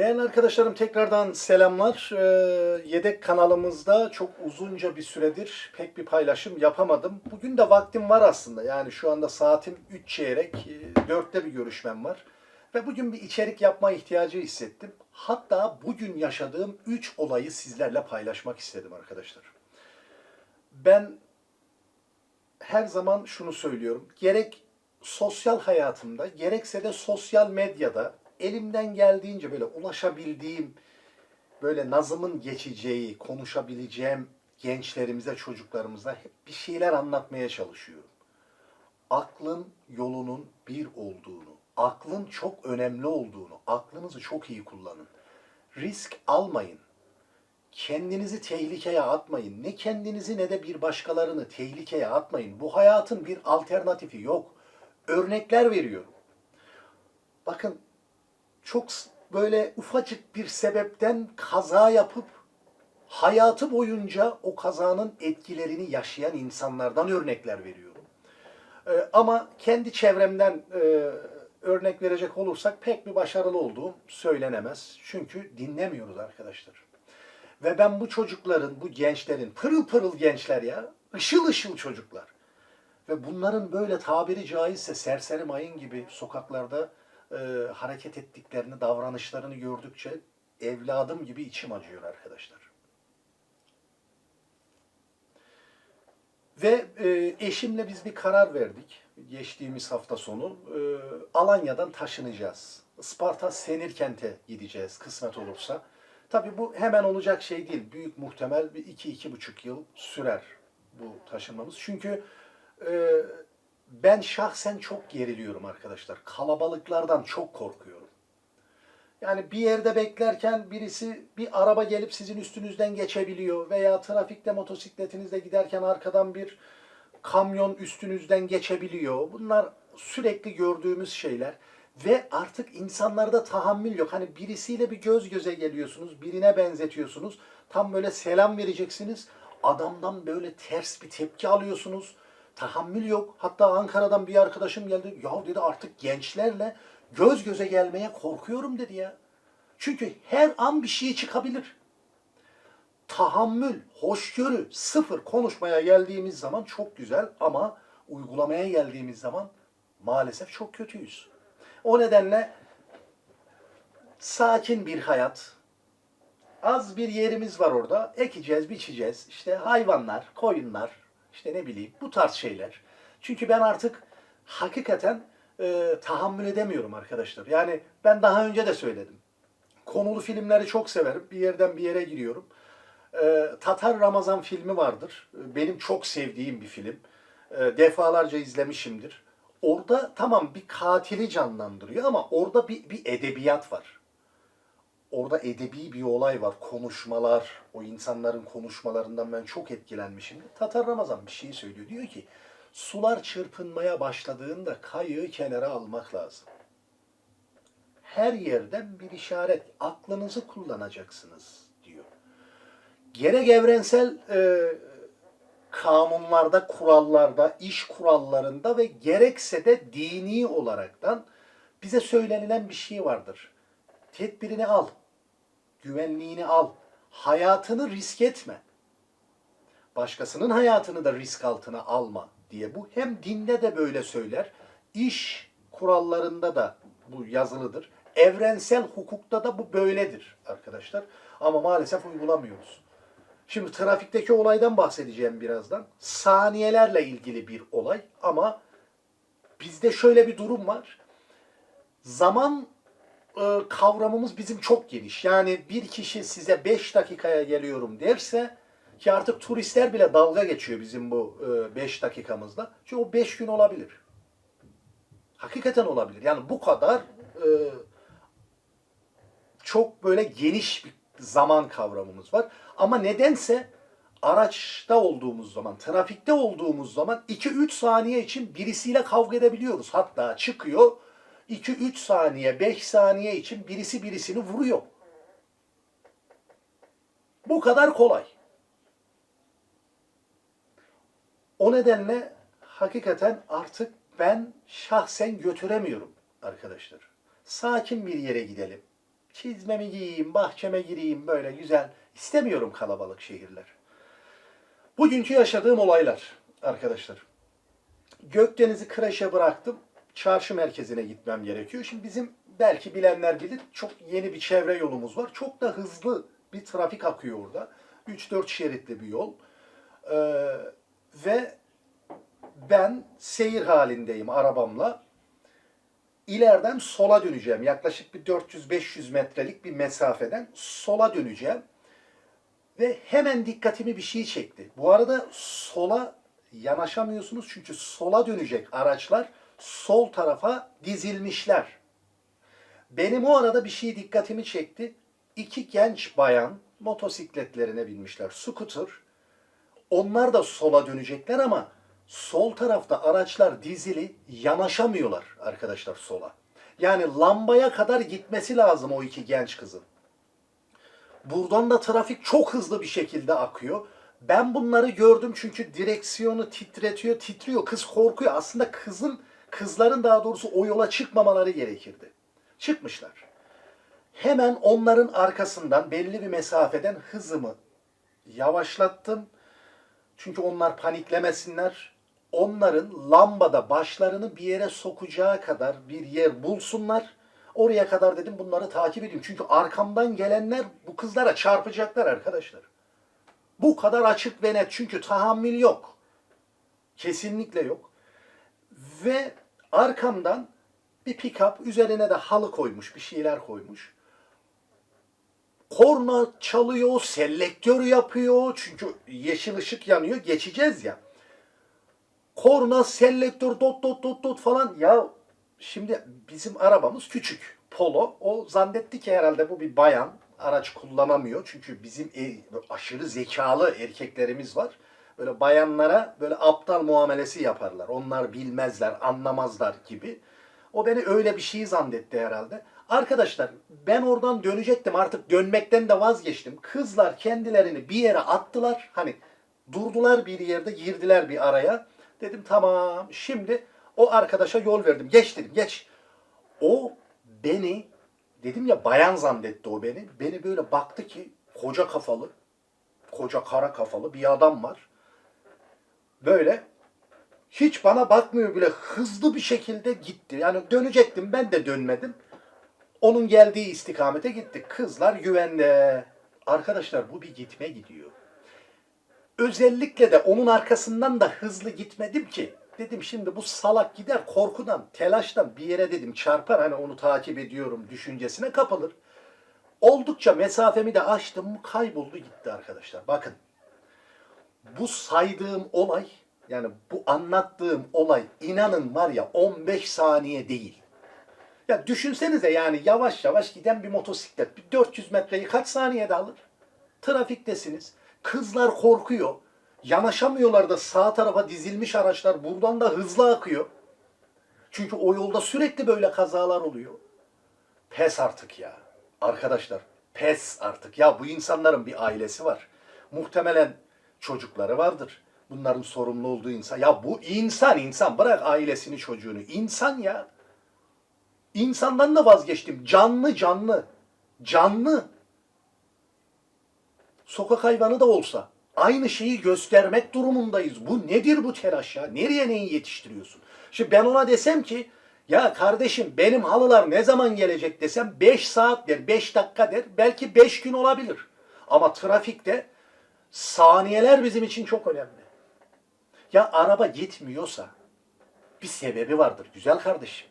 Değerli arkadaşlarım tekrardan selamlar. Ee, yedek kanalımızda çok uzunca bir süredir pek bir paylaşım yapamadım. Bugün de vaktim var aslında. Yani şu anda saatim 3 çeyrek, 4'te bir görüşmem var. Ve bugün bir içerik yapma ihtiyacı hissettim. Hatta bugün yaşadığım 3 olayı sizlerle paylaşmak istedim arkadaşlar. Ben her zaman şunu söylüyorum. Gerek sosyal hayatımda gerekse de sosyal medyada elimden geldiğince böyle ulaşabildiğim böyle nazımın geçeceği, konuşabileceğim gençlerimize, çocuklarımıza hep bir şeyler anlatmaya çalışıyorum. Aklın yolunun bir olduğunu, aklın çok önemli olduğunu, aklınızı çok iyi kullanın. Risk almayın. Kendinizi tehlikeye atmayın. Ne kendinizi ne de bir başkalarını tehlikeye atmayın. Bu hayatın bir alternatifi yok. Örnekler veriyorum. Bakın çok böyle ufacık bir sebepten kaza yapıp hayatı boyunca o kazanın etkilerini yaşayan insanlardan örnekler veriyorum. Ee, ama kendi çevremden e, örnek verecek olursak pek bir başarılı olduğum söylenemez. Çünkü dinlemiyoruz arkadaşlar. Ve ben bu çocukların, bu gençlerin, pırıl pırıl gençler ya, ışıl ışıl çocuklar. Ve bunların böyle tabiri caizse serseri mayın gibi sokaklarda e, hareket ettiklerini, davranışlarını gördükçe evladım gibi içim acıyor arkadaşlar. Ve e, eşimle biz bir karar verdik geçtiğimiz hafta sonu. E, Alanya'dan taşınacağız. Isparta Senirkent'e gideceğiz kısmet olursa. Tabii bu hemen olacak şey değil. Büyük muhtemel bir iki, iki buçuk yıl sürer bu taşınmamız. Çünkü e, ben şahsen çok geriliyorum arkadaşlar. Kalabalıklardan çok korkuyorum. Yani bir yerde beklerken birisi bir araba gelip sizin üstünüzden geçebiliyor veya trafikte motosikletinizle giderken arkadan bir kamyon üstünüzden geçebiliyor. Bunlar sürekli gördüğümüz şeyler ve artık insanlarda tahammül yok. Hani birisiyle bir göz göze geliyorsunuz, birine benzetiyorsunuz. Tam böyle selam vereceksiniz. Adamdan böyle ters bir tepki alıyorsunuz. Tahammül yok. Hatta Ankara'dan bir arkadaşım geldi. Ya dedi artık gençlerle göz göze gelmeye korkuyorum dedi ya. Çünkü her an bir şey çıkabilir. Tahammül, hoşgörü sıfır konuşmaya geldiğimiz zaman çok güzel ama uygulamaya geldiğimiz zaman maalesef çok kötüyüz. O nedenle sakin bir hayat, az bir yerimiz var orada. Ekeceğiz, biçeceğiz. İşte hayvanlar, koyunlar, işte ne bileyim bu tarz şeyler. Çünkü ben artık hakikaten e, tahammül edemiyorum arkadaşlar. Yani ben daha önce de söyledim. Konulu filmleri çok severim. Bir yerden bir yere giriyorum. E, Tatar Ramazan filmi vardır. E, Benim çok sevdiğim bir film. E, Defalarca izlemişimdir. Orada tamam bir katili canlandırıyor ama orada bir, bir edebiyat var orada edebi bir olay var. Konuşmalar, o insanların konuşmalarından ben çok etkilenmişim. Tatar Ramazan bir şey söylüyor. Diyor ki, sular çırpınmaya başladığında kayığı kenara almak lazım. Her yerden bir işaret, aklınızı kullanacaksınız diyor. Gerek evrensel e, kanunlarda, kurallarda, iş kurallarında ve gerekse de dini olaraktan bize söylenilen bir şey vardır. Tedbirini al, güvenliğini al, hayatını risk etme. Başkasının hayatını da risk altına alma diye bu hem dinde de böyle söyler, iş kurallarında da bu yazılıdır. Evrensel hukukta da bu böyledir arkadaşlar. Ama maalesef uygulamıyoruz. Şimdi trafikteki olaydan bahsedeceğim birazdan. Saniyelerle ilgili bir olay ama bizde şöyle bir durum var. Zaman e, kavramımız bizim çok geniş. Yani bir kişi size 5 dakikaya geliyorum derse ki artık turistler bile dalga geçiyor bizim bu 5 dakikamızda. Çünkü o 5 gün olabilir. Hakikaten olabilir. Yani bu kadar e, çok böyle geniş bir zaman kavramımız var. Ama nedense araçta olduğumuz zaman, trafikte olduğumuz zaman 2-3 saniye için birisiyle kavga edebiliyoruz. Hatta çıkıyor 2-3 saniye, 5 saniye için birisi birisini vuruyor. Bu kadar kolay. O nedenle hakikaten artık ben şahsen götüremiyorum arkadaşlar. Sakin bir yere gidelim. çizmemi giyeyim, bahçeme gireyim böyle güzel. İstemiyorum kalabalık şehirler. Bugünkü yaşadığım olaylar arkadaşlar. Gökdeniz'i kreşe bıraktım. Çarşı merkezine gitmem gerekiyor. Şimdi bizim belki bilenler bilir çok yeni bir çevre yolumuz var. Çok da hızlı bir trafik akıyor orada. 3-4 şeritli bir yol. Ee, ve ben seyir halindeyim arabamla. İleriden sola döneceğim. Yaklaşık bir 400-500 metrelik bir mesafeden sola döneceğim. Ve hemen dikkatimi bir şey çekti. Bu arada sola yanaşamıyorsunuz çünkü sola dönecek araçlar sol tarafa dizilmişler. Benim o arada bir şey dikkatimi çekti. İki genç bayan motosikletlerine binmişler. Scooter. Onlar da sola dönecekler ama sol tarafta araçlar dizili yanaşamıyorlar arkadaşlar sola. Yani lambaya kadar gitmesi lazım o iki genç kızın. Buradan da trafik çok hızlı bir şekilde akıyor. Ben bunları gördüm çünkü direksiyonu titretiyor, titriyor. Kız korkuyor. Aslında kızın, kızların daha doğrusu o yola çıkmamaları gerekirdi. Çıkmışlar. Hemen onların arkasından belli bir mesafeden hızımı yavaşlattım. Çünkü onlar paniklemesinler. Onların lambada başlarını bir yere sokacağı kadar bir yer bulsunlar. Oraya kadar dedim bunları takip edeyim. Çünkü arkamdan gelenler bu kızlara çarpacaklar arkadaşlar. Bu kadar açık ve net. Çünkü tahammül yok. Kesinlikle yok. Ve arkamdan bir pick-up üzerine de halı koymuş, bir şeyler koymuş. Korna çalıyor, selektör yapıyor. Çünkü yeşil ışık yanıyor, geçeceğiz ya. Korna, selektör, dot dot dot dot falan. Ya şimdi bizim arabamız küçük. Polo. O zannetti ki herhalde bu bir bayan. Araç kullanamıyor. Çünkü bizim e- aşırı zekalı erkeklerimiz var. Böyle bayanlara böyle aptal muamelesi yaparlar. Onlar bilmezler, anlamazlar gibi. O beni öyle bir şey zannetti herhalde. Arkadaşlar ben oradan dönecektim artık dönmekten de vazgeçtim. Kızlar kendilerini bir yere attılar. Hani durdular bir yerde girdiler bir araya. Dedim tamam şimdi o arkadaşa yol verdim. Geç dedim geç. O beni dedim ya bayan zannetti o beni. Beni böyle baktı ki koca kafalı, koca kara kafalı bir adam var. Böyle hiç bana bakmıyor bile hızlı bir şekilde gitti. Yani dönecektim ben de dönmedim. Onun geldiği istikamete gittik. Kızlar güvende. Arkadaşlar bu bir gitme gidiyor. Özellikle de onun arkasından da hızlı gitmedim ki. Dedim şimdi bu salak gider korkudan, telaştan bir yere dedim çarpar hani onu takip ediyorum düşüncesine kapılır. Oldukça mesafemi de açtım kayboldu gitti arkadaşlar. Bakın bu saydığım olay yani bu anlattığım olay inanın var ya 15 saniye değil. Ya düşünsenize yani yavaş yavaş giden bir motosiklet bir 400 metreyi kaç saniyede alır? Trafiktesiniz. Kızlar korkuyor. Yanaşamıyorlar da sağ tarafa dizilmiş araçlar buradan da hızlı akıyor. Çünkü o yolda sürekli böyle kazalar oluyor. Pes artık ya. Arkadaşlar pes artık. Ya bu insanların bir ailesi var. Muhtemelen çocukları vardır. Bunların sorumlu olduğu insan. Ya bu insan insan. Bırak ailesini çocuğunu. İnsan ya. İnsandan da vazgeçtim. Canlı canlı. Canlı. Sokak hayvanı da olsa aynı şeyi göstermek durumundayız. Bu nedir bu telaş ya? Nereye neyi yetiştiriyorsun? Şimdi ben ona desem ki ya kardeşim benim halılar ne zaman gelecek desem 5 saat der, 5 dakika der. Belki 5 gün olabilir. Ama trafikte saniyeler bizim için çok önemli. Ya araba gitmiyorsa bir sebebi vardır güzel kardeşim.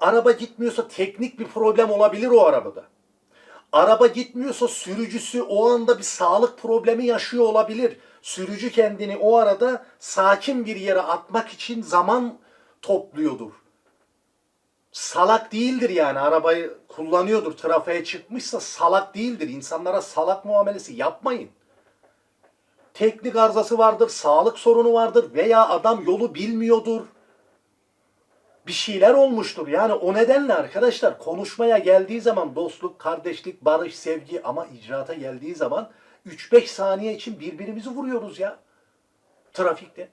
Araba gitmiyorsa teknik bir problem olabilir o arabada. Araba gitmiyorsa sürücüsü o anda bir sağlık problemi yaşıyor olabilir. Sürücü kendini o arada sakin bir yere atmak için zaman topluyordur. Salak değildir yani arabayı kullanıyordur. Trafiğe çıkmışsa salak değildir. İnsanlara salak muamelesi yapmayın. Teknik arızası vardır, sağlık sorunu vardır veya adam yolu bilmiyordur bir şeyler olmuştur. Yani o nedenle arkadaşlar konuşmaya geldiği zaman dostluk, kardeşlik, barış, sevgi ama icraata geldiği zaman 3-5 saniye için birbirimizi vuruyoruz ya. Trafikte.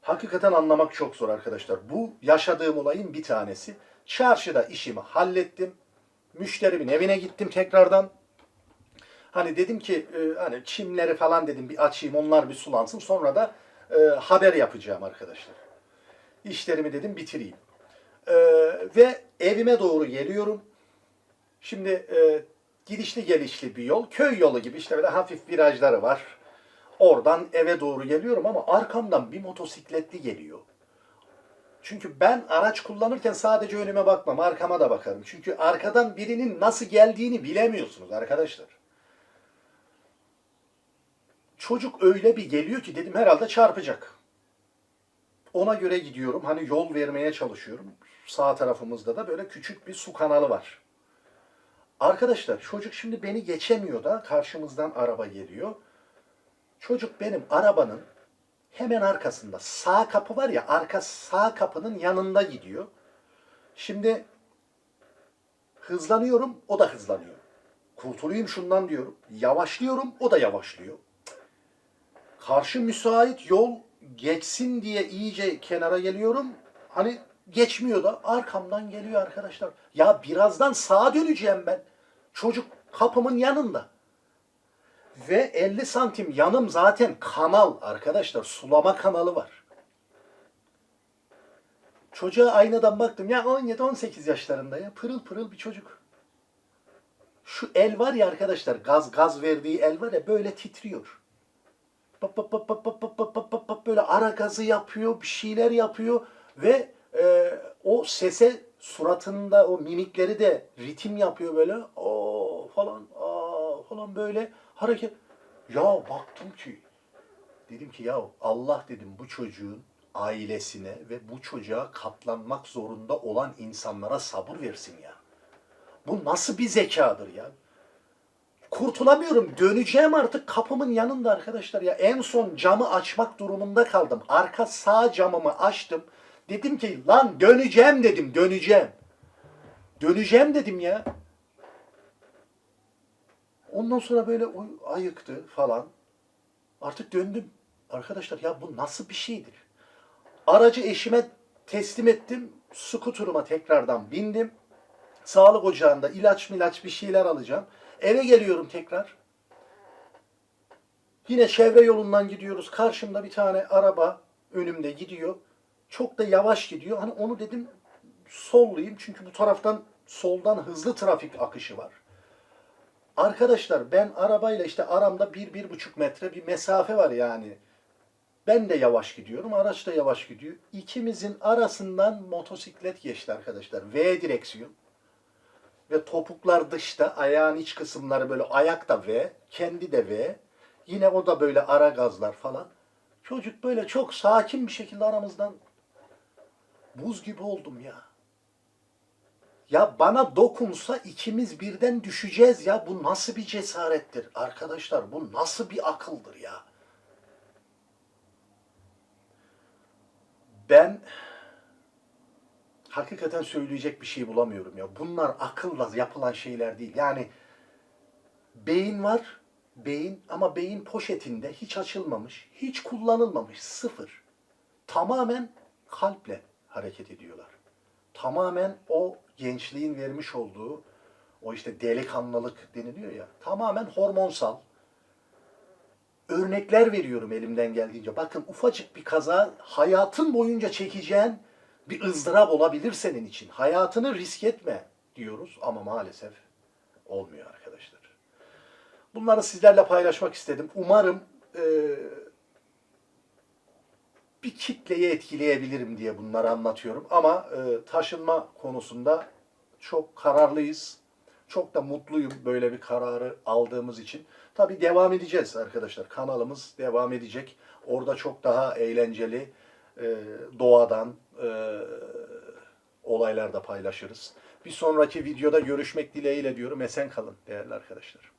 Hakikaten anlamak çok zor arkadaşlar. Bu yaşadığım olayın bir tanesi. Çarşıda işimi hallettim. Müşterimin evine gittim tekrardan. Hani dedim ki e, hani çimleri falan dedim bir açayım onlar bir sulansın. Sonra da e, haber yapacağım arkadaşlar. İşlerimi dedim bitireyim. E, ve evime doğru geliyorum. Şimdi e, gidişli gelişli bir yol. Köy yolu gibi işte böyle hafif virajları var. Oradan eve doğru geliyorum ama arkamdan bir motosikletli geliyor. Çünkü ben araç kullanırken sadece önüme bakmam, arkama da bakarım. Çünkü arkadan birinin nasıl geldiğini bilemiyorsunuz arkadaşlar. Çocuk öyle bir geliyor ki dedim herhalde çarpacak. Ona göre gidiyorum. Hani yol vermeye çalışıyorum. Sağ tarafımızda da böyle küçük bir su kanalı var. Arkadaşlar çocuk şimdi beni geçemiyor da karşımızdan araba geliyor. Çocuk benim arabanın hemen arkasında sağ kapı var ya arka sağ kapının yanında gidiyor. Şimdi hızlanıyorum o da hızlanıyor. Kurtulayım şundan diyorum. Yavaşlıyorum o da yavaşlıyor. Karşı müsait yol geçsin diye iyice kenara geliyorum. Hani geçmiyor da arkamdan geliyor arkadaşlar. Ya birazdan sağa döneceğim ben. Çocuk kapımın yanında. Ve 50 santim yanım zaten kanal arkadaşlar. Sulama kanalı var. Çocuğa aynadan baktım. Ya 17-18 yaşlarında ya. Pırıl pırıl bir çocuk. Şu el var ya arkadaşlar. Gaz gaz verdiği el var ya böyle titriyor. Böyle ara gazı yapıyor, bir şeyler yapıyor ve e, o sese suratında o mimikleri de ritim yapıyor böyle. O falan aa falan böyle hareket. Ya baktım ki dedim ki ya Allah dedim bu çocuğun ailesine ve bu çocuğa katlanmak zorunda olan insanlara sabır versin ya. Bu nasıl bir zekadır ya? Kurtulamıyorum. Döneceğim artık kapımın yanında arkadaşlar ya. En son camı açmak durumunda kaldım. Arka sağ camımı açtım. Dedim ki lan döneceğim dedim döneceğim. Döneceğim dedim ya. Ondan sonra böyle ayıktı falan. Artık döndüm. Arkadaşlar ya bu nasıl bir şeydir? Aracı eşime teslim ettim. Skuturuma tekrardan bindim. Sağlık ocağında ilaç milaç bir şeyler alacağım. Eve geliyorum tekrar. Yine çevre yolundan gidiyoruz. Karşımda bir tane araba önümde gidiyor. Çok da yavaş gidiyor. Hani onu dedim sollayayım. Çünkü bu taraftan soldan hızlı trafik akışı var. Arkadaşlar ben arabayla işte aramda bir, bir buçuk metre bir mesafe var yani. Ben de yavaş gidiyorum, araç da yavaş gidiyor. İkimizin arasından motosiklet geçti arkadaşlar. V direksiyon. Ve topuklar dışta, ayağın iç kısımları böyle ayak da V, kendi de V. Yine o da böyle ara gazlar falan. Çocuk böyle çok sakin bir şekilde aramızdan buz gibi oldum ya. Ya bana dokunsa ikimiz birden düşeceğiz ya. Bu nasıl bir cesarettir? Arkadaşlar bu nasıl bir akıldır ya? Ben hakikaten söyleyecek bir şey bulamıyorum ya. Bunlar akılla yapılan şeyler değil. Yani beyin var, beyin ama beyin poşetinde hiç açılmamış, hiç kullanılmamış, sıfır. Tamamen kalple hareket ediyorlar. Tamamen o gençliğin vermiş olduğu o işte delikanlılık deniliyor ya. Tamamen hormonsal. Örnekler veriyorum elimden geldiğince. Bakın ufacık bir kaza hayatın boyunca çekeceğin bir ızdırap olabilir senin için. Hayatını risk etme diyoruz ama maalesef olmuyor arkadaşlar. Bunları sizlerle paylaşmak istedim. Umarım e, bir kitleyi etkileyebilirim diye bunları anlatıyorum. Ama e, taşınma konusunda çok kararlıyız. Çok da mutluyum böyle bir kararı aldığımız için. Tabii devam edeceğiz arkadaşlar. Kanalımız devam edecek. Orada çok daha eğlenceli e, doğadan e, olaylar da paylaşırız. Bir sonraki videoda görüşmek dileğiyle diyorum. Esen kalın değerli arkadaşlar.